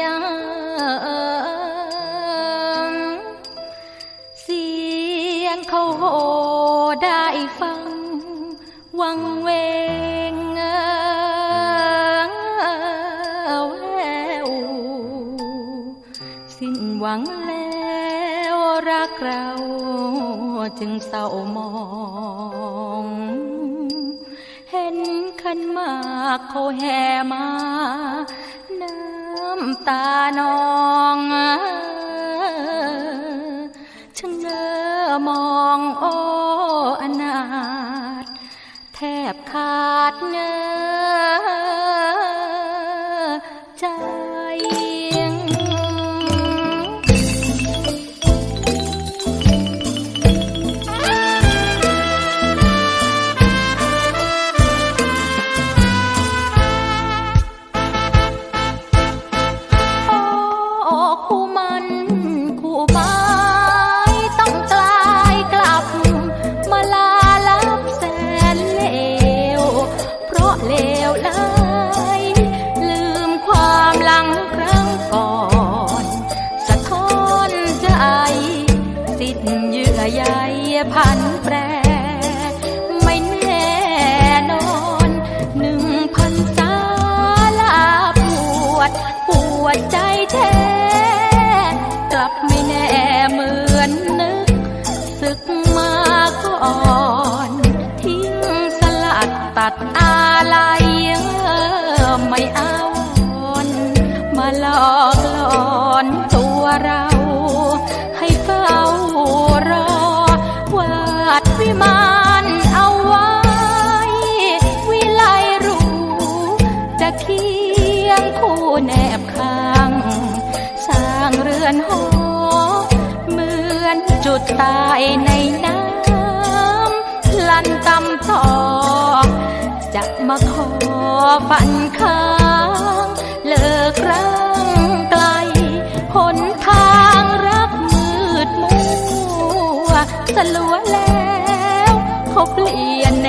ยเสียงเขาโหได้ฟัง วังเวงแววสิ้นหวังแล้วรักเราจึงเศร้ามอง เห็นขันมากเขาแห่มา ตานองชะเง้อมองโอ้อนาถแทบขาดเนื้อ แปร ไม่แน่นอนหนึ่งพันสาลาปวด ปวดใจแท้ กลับไม่แน่เหมือนนึก ศึกมาก่อนทิ้งสลัดตัดอะไรไม่เอาวนมาหลอกหลอนตัวเรา วิมานเอาไว้ วิไลรู้ จะเคียงคู่แนบข้างสร้างเรือนหอเหมือนจุดตายในน้ำลันตำต่อจะมาขอฝันค้า เขาเปลี่ยนแน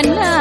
เ